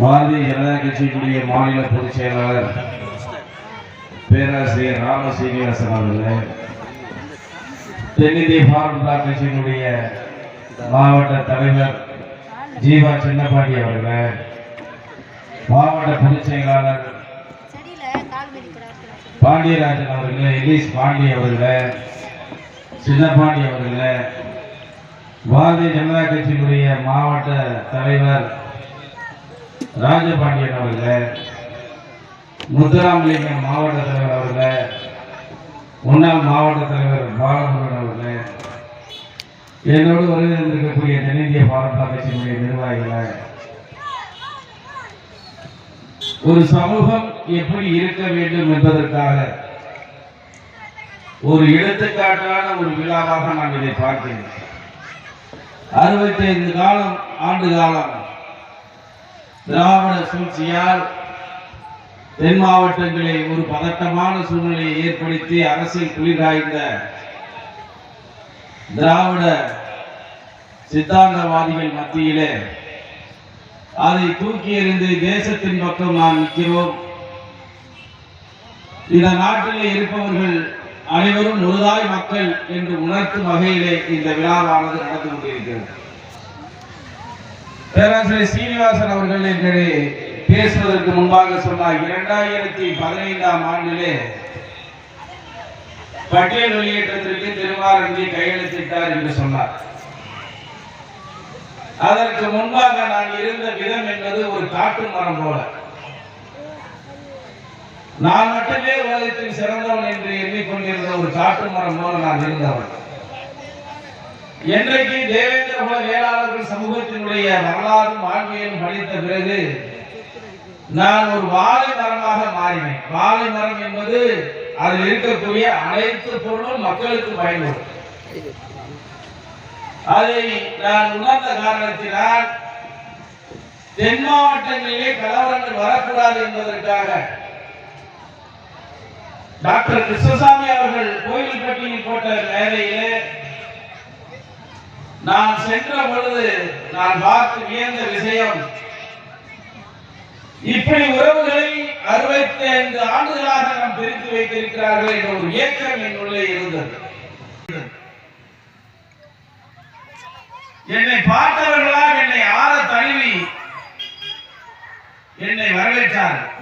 பாரதிய ஜனதா கட்சியினுடைய மாநில பொதுச் செயலாளர் பேராசிரியர் ராம சீனிவாசன் அவர்களே தென்னிந்திய பாரதிய கட்சியினுடைய மாவட்ட தலைவர் ஜீவா சின்னப்பாண்டி அவர்களே மாவட்ட பொதுச் செயலாளர் பாண்டியராஜன் அவர்களே எலிஸ் பாண்டி அவர்களே சின்னப்பாண்டி அவர்களே பாரதிய ஜனதா கட்சியினுடைய மாவட்ட தலைவர் ராஜபாண்டியன் அவர்கள் முத்துராமலிங்கம் மாவட்ட தலைவர் அவர்கள் முன்னாள் மாவட்ட தலைவர் பாலமுருகன் அவர்கள் என்னோடு வருகை தென்னிந்திய பாரத கட்சியினுடைய நிர்வாகிகள் ஒரு சமூகம் எப்படி இருக்க வேண்டும் என்பதற்காக ஒரு எடுத்துக்காட்டான ஒரு விழாவாக நான் இதை பார்க்கிறேன். அறுபத்தி ஐந்து காலம் ஆண்டு காலம் திராவிட சூழ்ச்சியால் தென் மாவட்டங்களில் ஒரு பதட்டமான சூழ்நிலையை ஏற்படுத்தி அரசியல் குளிராய்ந்த திராவிட சித்தாந்தவாதிகள் மத்தியிலே அதை தூக்கி எறிந்து தேசத்தின் பக்கம் நாம் நிற்கிறோம். இந்த நாட்டிலே இருப்பவர்கள் அனைவரும் ஒருதாய் மக்கள் என்று உணர்த்தும் வகையிலே இந்த விழாவானது நடந்து கொண்டிருக்கிறது. பேராசிரியர் சீனிவாசன் அவர்கள் என்று பேசுவதற்கு முன்பாக சொன்னார் இரண்டாயிரத்தி பதினைந்தாம் ஆண்டிலே பட்டியல் வெளியேற்றத்திற்கு திருமாரஞ்சி கையெழுத்திட்டார் என்று சொன்னார். அதற்கு முன்பாக நான் இருந்த விதம் என்பது ஒரு காட்டு மரம் போல. நான் மட்டுமே உலகத்தில் சிறந்தவன் என்று எண்ணிக்கொண்டிருந்த ஒரு காட்டு மரம் போல நான் இருந்தவன். என்றைக்கு தேவேந்திர குல வேளாளர்கள் சமூகத்தினுடைய வரலாறும் வாழ்வியலும் படித்த பிறகு நான் ஒரு வாழை மரமாக மாறினேன். வாழை மரம் என்பது அதில் இருக்கக்கூடிய அனைத்து பொருளும் மக்களுக்கு பயன்படும் அதை நான் உணர்ந்த காரணத்தினால் தென் மாவட்டங்களிலே கலவரங்கள் வரக்கூடாது என்பதற்காக டாக்டர் கிருஷ்ணசாமி அவர்கள் கோயில்பட்டியில் போட்ட வேலையிலே நான் சென்ற பொழுது நான் பார்த்து வியந்த விஷயம். இப்படி உறவுகளை அறுபத்தி ஐந்து ஆண்டுகளாக நாம் பிரித்து வைத்திருக்கிறார்கள் என்ற ஒரு இயக்கம் என்னுள்ளே இருந்தது. என்னை பார்த்தவர்களால் என்னை ஆற தழுவி என்னை வரவேற்றார்கள்.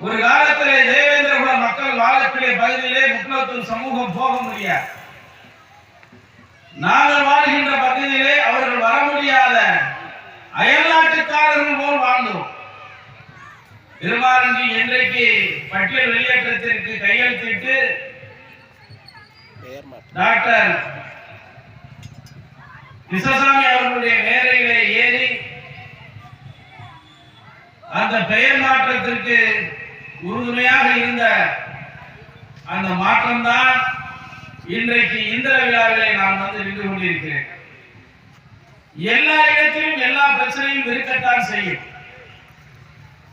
ஒரு காலத்திலே தேவேந்திரகுல மக்கள் வாழக்கூடிய பகுதியிலே முக்கியத்துவம் சமூகம் போக முடியாது. நாங்கள் வாழ்கின்ற பகுதியிலே அவர்கள் வர முடியாத அயல்நாட்டுக்காரர்கள் போல் வாழ்ந்தோம். திருமாரஞ்சி இன்றைக்கு பட்டியல் வெளியேற்றத்திற்கு கையெழுத்திட்டு டாக்டர் கிருஷ்ணசாமி அவர்களுடைய மேடையிலே ஏறி அந்த பெயர் மாற்றத்திற்கு உறுதுணையாக இருந்த அந்த மாற்றம்தான் இன்றைக்கு இந்திர விழாவிலே நான் வந்து நின்று கொண்டிருக்கிறேன். எல்லா இடத்திலும் எல்லா பிரச்சனையும் இருக்கத்தான் செய்யும்.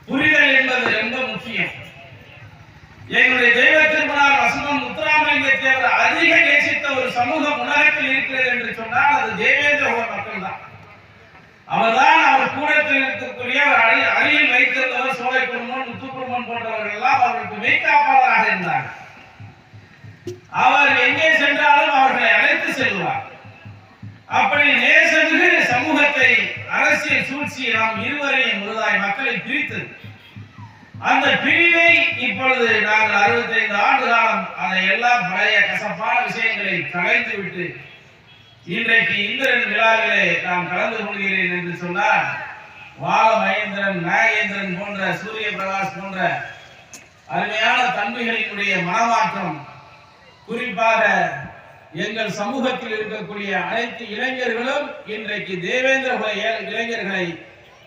புரிதல் என்பது ரொம்ப முக்கியம். எங்களுடைய தெய்வ திருமணம் வசனம் முத்துராமலிங்க தேவர் அதிக நேசித்த ஒரு சமூகம் உலகத்தில் இருக்கிறது என்று சொன்னால் அது தேவேந்திர குல மக்கள் தான் அவர்தான் அவர் கூடத்தில் இருக்கக்கூடிய அவர் அடி அருகில் வைத்திருந்தவர் சோலை குடும்பம் முத்து குடும்பம் போன்றவர்கள் எல்லாம் அவர்களுக்கு மெய்காப்பாளராக இருந்தார்கள். அவர் எங்கே சென்றாலும் அவர்களை அழைத்து செல்வார் அப்படி நேசமிகு சமூகத்தை அரசியல் சூழ்ச்சி நாம் இருவரையும் முழுதாய் மக்களை பிரித்தது. அந்த பிரிவை இப்பொழுது நாங்கள் அறுபத்தைந்து ஆண்டு காலம் அதை எல்லாம் பழைய கசப்பான விஷயங்களை கலைந்து விட்டு இன்றைக்கு இந்திரன் விழாவிலே நான் கலந்து கொள்கிறேன் என்று சொன்னால் வால மகேந்திரன் நாகேந்திரன் போன்ற சூரிய பிரகாஷ் போன்ற அருமையான தன்மைகளினுடைய மனமாற்றம் குறிப்பாக எங்கள் சமூகத்தில் இருக்கக்கூடிய அனைத்து இளைஞர்களும் இன்றைக்கு தேவேந்திர குல இளைஞர்களை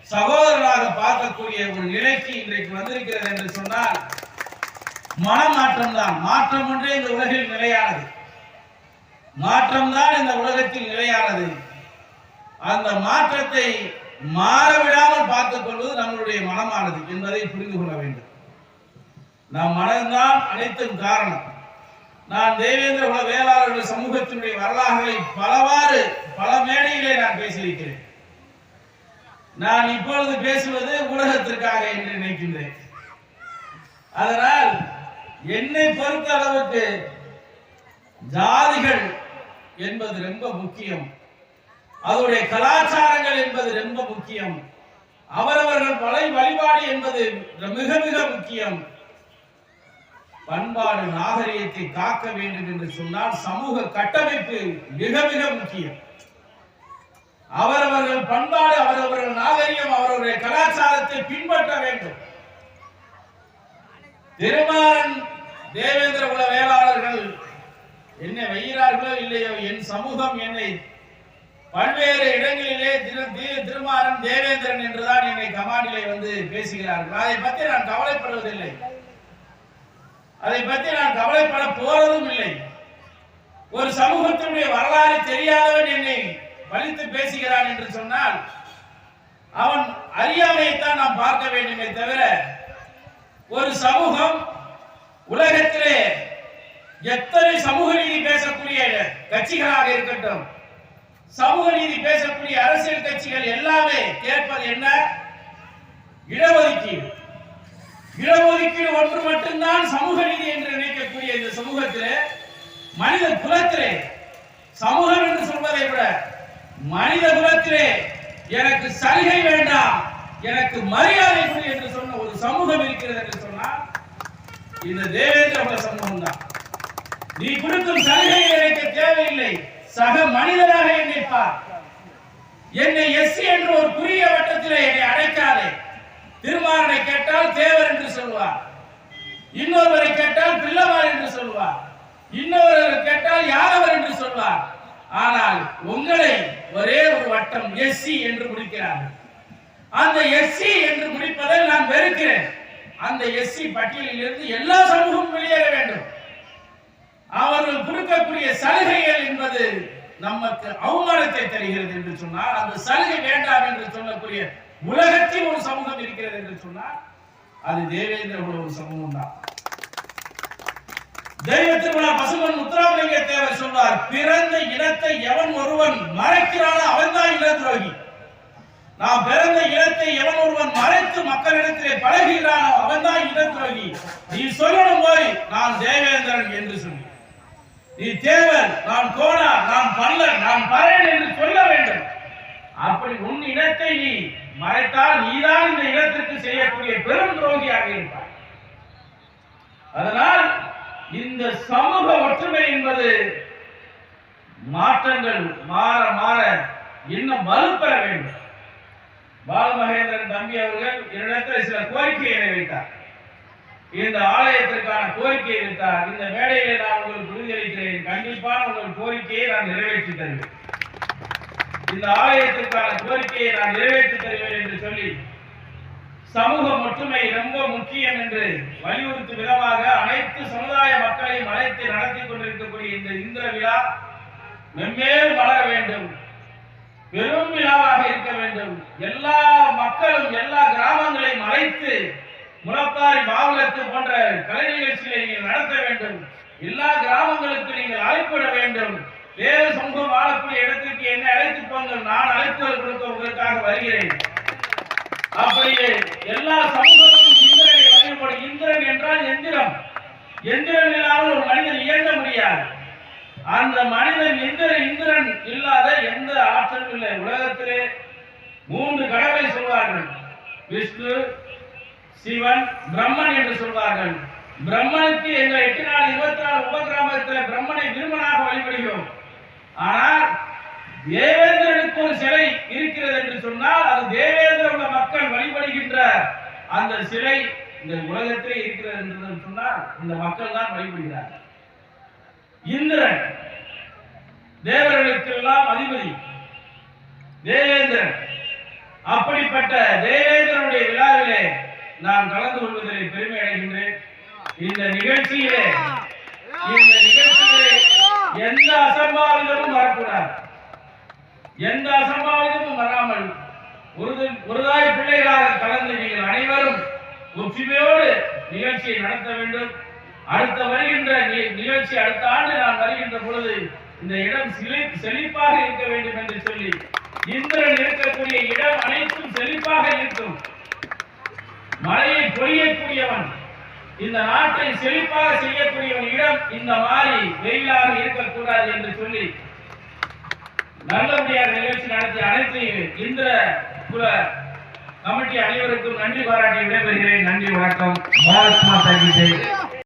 சகோதரராக பார்க்கக்கூடிய ஒரு நிலைக்கு இன்றைக்கு வந்திருக்கிறது என்று சொன்னால் மனமாற்றம் தான் மாற்றம் ஒன்றே இந்த உலகில் நிலையானது. மாற்றம் தான் இந்த உலகத்தில் நிலையானது. அந்த மாற்றத்தை மாறவிடாமல் பார்த்துக் கொள்வது நம்மளுடைய மனமானது என்பதை புரிந்து கொள்ள வேண்டும். நம் மனம்தான் அனைத்தும் காரணம். நான் தேவேந்திர குல வேளாளர்கள் சமூகத்தினுடைய வரலாறுகளை பலவாறு பல மேடைகளை நான் பேசியிருக்கிறேன். நான் இப்பொழுது பேசுவது உலகத்திற்காக என்று நினைக்கின்றேன். அதனால் என்னை பொறுத்த அளவுக்கு ஜாதிகள் என்பது ரொம்ப முக்கியம். அதனுடைய கலாச்சாரங்கள் என்பது ரொம்ப முக்கியம். அவரவர்கள் வலை வழிபாடு என்பது மிக மிக முக்கியம். பண்பாடு நாகரிகத்தை காக்க வேண்டும் என்று சொன்னால் சமூக கட்டமைப்பு மிக மிக முக்கியம். அவரவர்கள் பண்பாடு அவரவர்கள் நாகரிகம் அவரவருடைய கலாச்சாரத்தை பின்பற்ற வேண்டும். திருமாறன் தேவேந்திர குல வேளாளர்கள் என்னை வைகிறார்களோ இல்லையோ என் சமூகம் என்னை பல்வேறு இடங்களிலே திரு திருமாறன் தேவேந்திரன் என்றுதான் என்னை கமாண்டிலே வந்து பேசுகிறார்கள். அதை பற்றி நான் கவலைப்படுவதில்லை. அதை பற்றி நான் கவலைப்பட போறதும் இல்லை. ஒரு சமூகத்தினுடைய வரலாறு தெரியாதவன் என்னை வலித்து பேசுகிறான் என்று சொன்னால் அவன் அறியாமையைத்தான் நாம் பார்க்க வேண்டுமே தவிர ஒரு சமூகம் உலகத்திலே எத்தனை சமூக நீதி பேசக்கூடிய கட்சிகளாக இருக்கட்டும் சமூக நீதி பேசக்கூடிய அரசியல் கட்சிகள் எல்லாமே கேட்பது என்ன? இடஒதுக்கீடு. இடஒதுக்கீடு ஒன்று மட்டும்தான் சமூக நீதி என்று நினைக்கக்கூடிய இந்த சமூகத்திலே மனித குலத்திலே சமூகம் என்று சொல்வதை விட மனித குலத்திலே எனக்கு சலுகை வேண்டாம் எனக்கு மரியாதை கொடு என்று சொன்ன ஒரு சமூகம் இருக்கிறது என்று சொன்னால் இந்த தேவேந்திர குல சமூகம் தான் நீ கொடுக்கும் சலுகை எனக்கு தேவையில்லை. சக மனிதராக என்னை பார். என்னை எஸ்சி என்று ஒரு குறுகிய வட்டத்தில் என்னை அடைக்காதே. திருமாறனை கேட்டால் தேவை சொல்வார். இன்னொருவரை கேட்டால் பிள்ளவார் என்று சொல்வார். இன்னொருவரை கேட்டால் யாரவர் என்று சொல்வார். ஆனால் உங்களை ஒரே ஒரு வட்டம் எஸ்சி என்று முடிக்கிறார்கள் அந்த எஸ்சி என்று முடிப்பதை நான் வெறுக்கிறேன். அந்த எஸ்சி பட்டியலில் இருந்து எல்லா சமூகமும் வெளியேற வேண்டும். அவர்கள் கொடுக்கக்கூடிய சலுகைகள் என்பது நமக்கு அவமானத்தை தருகிறது என்று சொன்னால் அந்த சலுகை வேண்டாம் என்று சொல்லக்கூடிய உலகத்தில் ஒரு சமூகம் இருக்கிறது என்று சொன்னால் அது தேவேந்திர ஒரு சமூகம் தான் தெய்வ பசுமன் முத்துராமலிங்க தேவர் சொல்வார் பிறந்த இனத்தை எவன் ஒருவன் மறைக்கிறானோ அவன்தான் இன துரோகி. நான் பிறந்த இனத்தை எவன் ஒருவன் மறைத்து மக்களிடத்திலே பழகுகிறானோ அவன்தான் இன துரோகி. நீ சொல்லணும் போய் நான் தேவேந்திரன் என்று சொன்னேன். நீ தேவன் நான் கோணா நான் பல்லன் நான் பறையன் என்று சொல்ல வேண்டும். அப்படி உன் இனத்தை நீ மறைத்தால் நீதான் இந்த இனத்திற்கு செய்யக்கூடிய பெரும் துரோகியாக இருப்பாய். அதனால் இந்த சமூக ஒற்றுமை என்பது மாற்றங்கள் மாற மாற இன்னும் வலுப்பெற வேண்டும். பாலமகேந்திரன் தம்பி அவர்கள் என்னிடத்தில் சில கோரிக்கைகளை வைத்தார். இந்த ஆலயத்திற்கான கோரிக்கையை வைத்தார். இந்த மேடையிலே நான் உங்களுக்கு உறுதியளிக்கிறேன் கண்டிப்பான உங்கள் கோரிக்கையை நான் நிறைவேற்றி தருவேன். இந்த ஆலயத்திற்கான கோரிக்கையை நான் நிறைவேற்றி தருவேன் என்று சொல்லி சமூக ஒற்றுமை ரொம்ப முக்கியம் என்று வலியுறுத்தும் விதமாக அனைத்து சமுதாய மக்களையும் அழைத்து நடத்தி கொண்டிருக்கக்கூடிய இந்த இந்திர விழா மென்மேலும் வளர வேண்டும். பெரும் விழாவாக இருக்க வேண்டும். எல்லா மக்களும் எல்லா கிராமங்களையும் அழைத்து முளப்பாரி மாவுளத்து போன்ற கலை நிகழ்ச்சிகளை நீங்கள் நடத்த வேண்டும். எல்லா கிராமங்களுக்கு நீங்கள் அழைப்பிட வேண்டும். வேறு சமூகம் வாழக்கூடிய இடத்திற்கு என்னை அழைத்து போங்கள். நான் அழைப்புகள் கொடுக்க உங்களுக்காக வருகிறேன். அப்படியே எல்லா சமூகமும் இந்திரனை வழிபடும் இந்திரன் என்றால் எந்திரம். எந்திரன் இல்லாமல் ஒரு மனிதன் இயங்க முடியாது. அந்த மனிதன் இந்திரன் இந்திரன் இல்லாத எந்த ஆற்றலும் இல்லை. உலகத்திலே மூன்று கடவுளை சொல்வார்கள். விஷ்ணு சிவன் பிரம்மன் என்று சொல்வார்கள். பிரம்மனுக்கு எங்கள் எட்டு நாள் இருபத்தி நாலு உபகிராமத்தில் பிரம்மனை விருமனாக வழிபடுகிறோம். ஆனால் தேவேந்திரனுக்கு ஒரு சிலை இருக்கிறது என்று சொன்னால் அது தேவேந்திர உள்ள மக்கள் வழிபடுகின்ற அந்த சிலை இந்த உலகத்திலே இருக்கிறது என்று சொன்னால் இந்த மக்கள் தான் வழிபடுகிறார்கள். இந்திரன் தேவர்களுக்கெல்லாம் அதிபதி. தேவேந்திரன். அப்படிப்பட்ட தேவேந்திரனுடைய விழாவிலே நான் கலந்து கொள்வதில் பெருமை அடைகின்றேன். இந்த நிகழ்ச்சியிலே இந்த நிகழ்ச்சியிலே எந்த அசம்பாவிதமும் வரக்கூடாது. எந்த அசம்பாவிதமும் வராமல் ஒரு ஒருதாய் பிள்ளைகளாக கலந்து நீங்கள் அனைவரும் ஒற்றுமையோடு நிகழ்ச்சியை நடத்த வேண்டும். அடுத்த வருகின்ற நி- நிகழ்ச்சி அடுத்த ஆண்டு நான் வருகின்ற பொழுது இந்த இடம் செழிப்பாக இருக்க வேண்டும் என்று சொல்லி இந்திரன் இருக்கக்கூடிய இடம் அனைத்தும் செழிப்பாக இருக்கும். மழையை பொழியக்கூடியவன் இந்த நாட்டை செழிப்பாக செய்யக்கூடியவன் இடம் இந்த மாதிரி வெயிலாக இருக்கக்கூடாது என்று சொல்லி நல்லபடியாக நிகழ்ச்சி நடத்திய அனைத்து இந்த குல கமிட்டி அனைவருக்கும் நன்றி பாராட்டி விடைபெறுகிறேன். நன்றி வணக்கம். பாரத் மாதா கி